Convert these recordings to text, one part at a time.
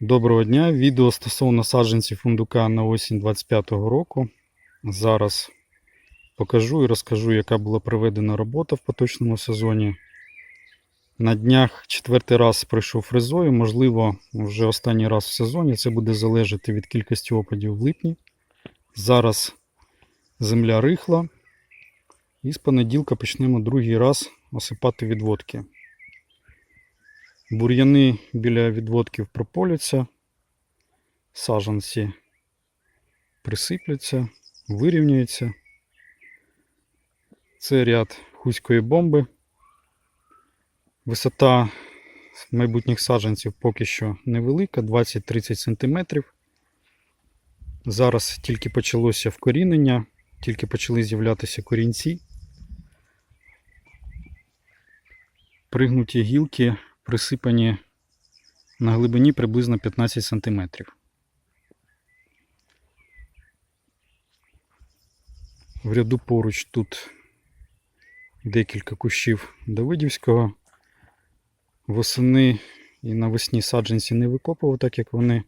Доброго дня. Відео стосовно саджанців фундука на осінь 25-го року. Зараз покажу і розкажу, яка була проведена робота в поточному сезоні. На днях четвертий раз пройшов фрезою, можливо, вже останній раз в сезоні. Це буде залежати від кількості опадів в липні. Зараз земля рихла. І з понеділка почнемо другий раз осипати відводки. Бур'яни біля відводків прополються, саджанці присипляться, вирівнюються. Це ряд хуської бомби. Висота майбутніх саджанців поки що невелика, 20-30 см. Зараз тільки почалося вкорінення, тільки почали з'являтися корінці. Пригнуті гілки присипані на глибині приблизно 15 см. В ряду поруч тут декілька кущів Давидівського. Восени і навесні саджанці не викопував, так як вони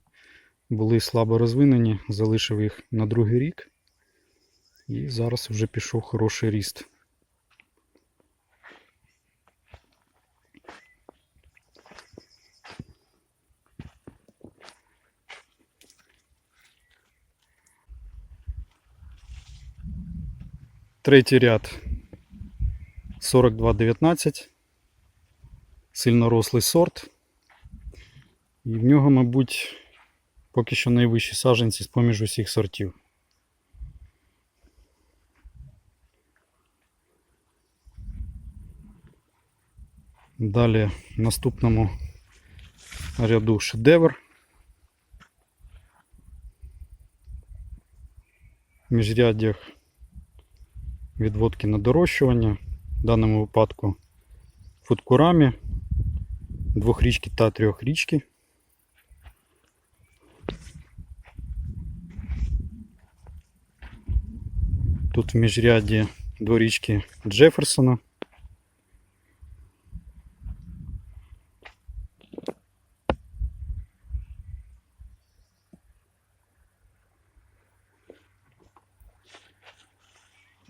були слабо розвинені, залишив їх на другий рік. І зараз вже пішов хороший ріст. Третій ряд 4219. Сильнорослий сорт. І в нього, мабуть, поки що найвищі саджанці з-поміж усіх сортів. Далі в наступному ряду шедевр. В міжряддях відводки на дорощування. В даному випадку футкурамі, двохрічки та трьохрічки. Тут в міжряді дворічки Джеферсона.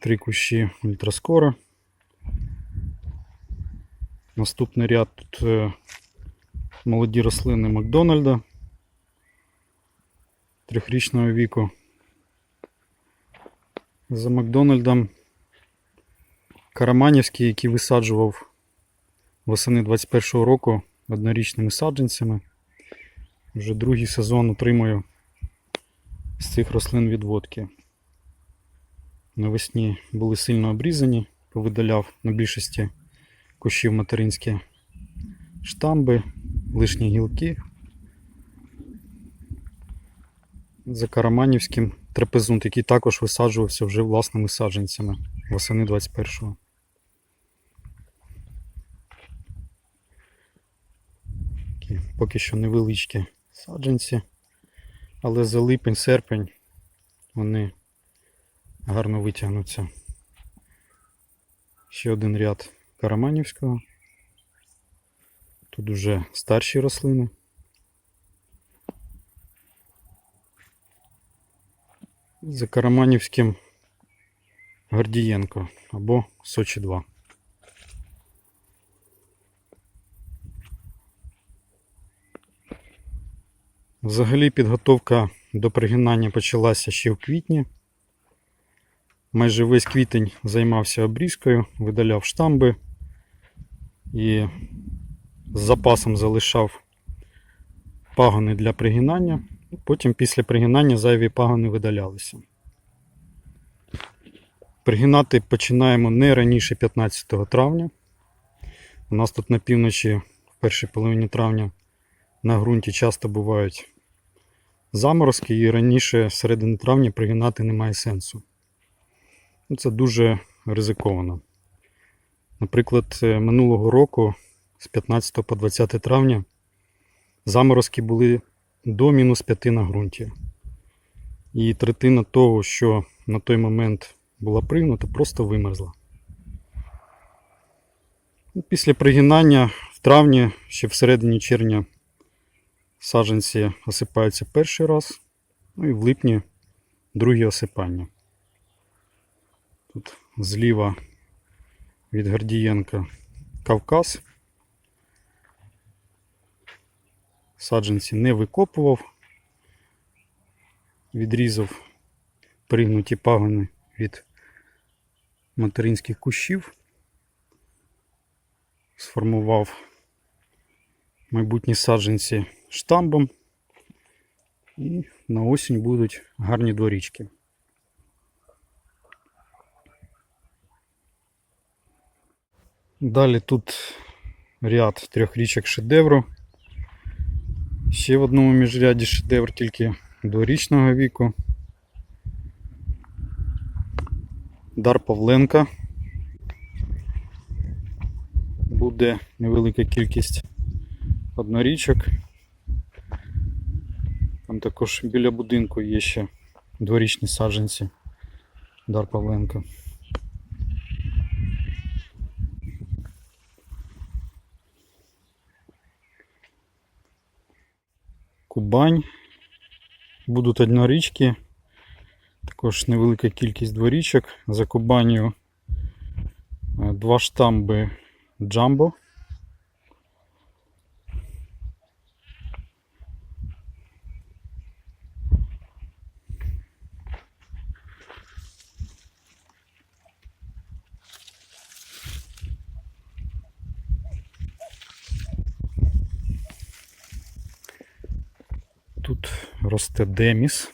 Три кущі ультраскора. Наступний ряд тут е, молоді рослини Макдональда трьохрічного віку. За Макдональдом Караманівський, який висаджував восени 21-го року однорічними саджанцями. Вже другий сезон отримую з цих рослин відводки. Навесні були сильно обрізані, повидаляв на більшості кущів материнські штамби, лишні гілки. За Караманівським трапезунт, який також висаджувався вже власними саджанцями восени 21-го. Поки що невеличкі саджанці, але за липень-серпень вони гарно витягнуться. Ще один ряд Караманівського. Тут уже старші рослини. За Караманівським Гордієнко або Сочі 2. Взагалі підготовка до пригинання почалася ще в квітні. Майже весь квітень займався обрізкою, видаляв штамби і з запасом залишав пагони для пригинання. Потім після пригинання зайві пагони видалялися. Пригинати починаємо не раніше 15 травня. У нас тут на півночі в першій половині травня на ґрунті часто бувають заморозки і раніше середини травня пригинати немає сенсу. Ну, Це дуже ризиковано. Наприклад, е, минулого року з 15 по 20 травня заморозки були до мінус 5 на ґрунті. І третина того, що на той момент була пригнута, просто вимерзла. Ну, Після пригинання в травні, ще в середині червня, Саджанці осипаються перший раз, ну і в липні другі осипання. Тут зліва від Гордієнка Кавказ. Саджанці не викопував, відрізав пригнуті пагони від материнських кущів, сформував майбутні саджанці штамбом і на осінь будуть гарні дворічки. Далі тут ряд трьох річок шедевру. Ще в одному міжряді шедевр тільки дворічного віку. Дар Павленка. Буде невелика кількість однорічок. Там також біля будинку є ще дворічні саджанці. Дар Павленка. Кубань. Будуть однорічки. Також невелика кількість дворічок. За Кубанію е, два штамби Джамбо. Тут росте Деміс.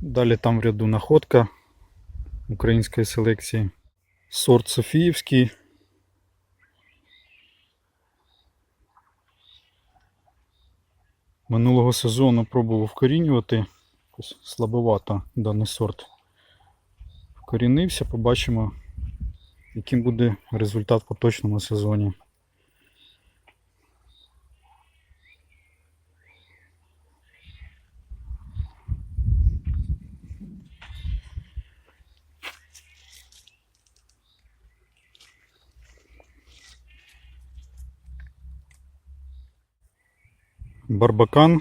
Далі там в ряду находка української селекції. Сорт Софіївський. Минулого сезону пробував вкорінювати. Слабовато даний сорт вкорінився. Побачимо, яким буде результат в поточному сезоні. Барбакан.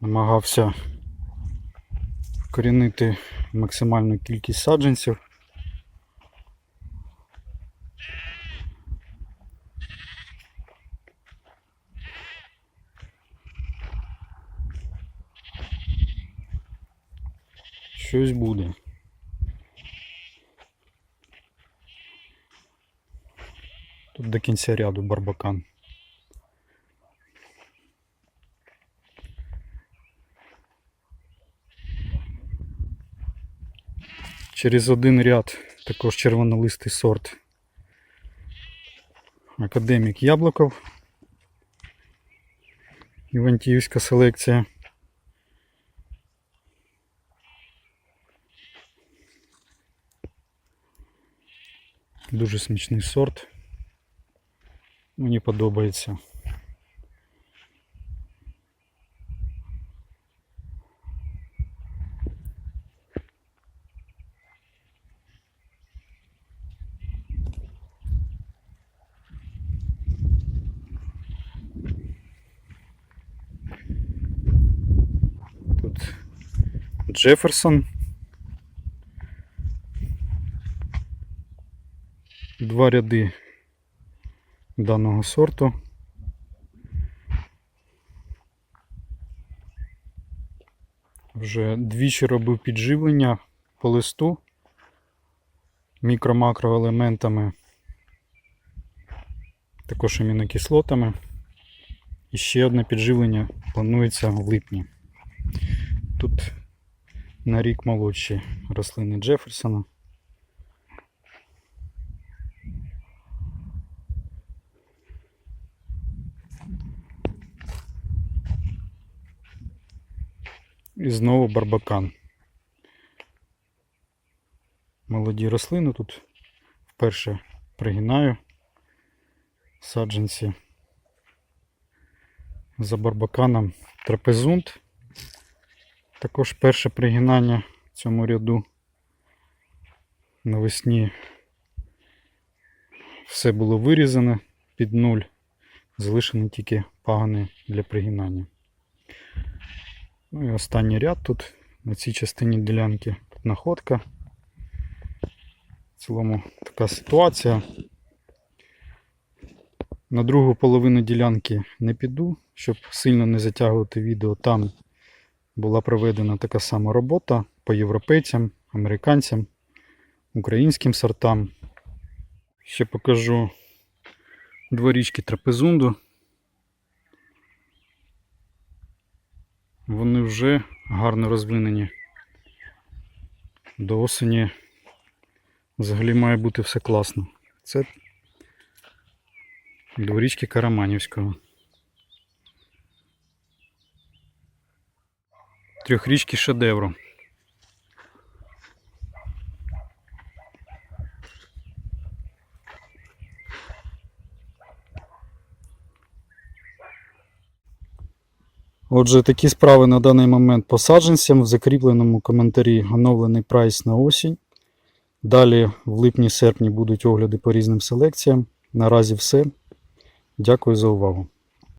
Намагався вкорінити максимальну кількість саджанців. Щось буде. Тут до кінця ряду барбакан. Через один ряд також червонолистий сорт. Академік Яблоков. Івантіївська селекція. Дуже смачний сорт. Мені подобається. Тут Джеферсон. Два ряди даного сорту. Вже двічі робив підживлення по листу мікро-макроелементами, також амінокислотами. І ще одне підживлення планується в липні. Тут на рік молодші рослини Джеферсона. І знову барбакан. молоді рослини. Тут вперше пригинаю саджанці за барбаканом трапезунт. Також перше пригинання в цьому ряду. Навесні все було вирізане під нуль. Залишені тільки пагани для пригинання. Ну і останній ряд тут на цій частині ділянки тут находка. В цілому така ситуація. На другу половину ділянки не піду, щоб сильно не затягувати відео. Там була проведена така сама робота по європейцям, американцям, українським сортам. Ще покажу дворічки трапезунду. Вони вже гарно розвинені. До осені взагалі має бути все класно. Це дворічки Караманівського. Трьохрічки шедевру. Отже, такі справи на даний момент по саджанцям. В закріпленому коментарі оновлений прайс на осінь. Далі в липні-серпні будуть огляди по різним селекціям. Наразі все. Дякую за увагу.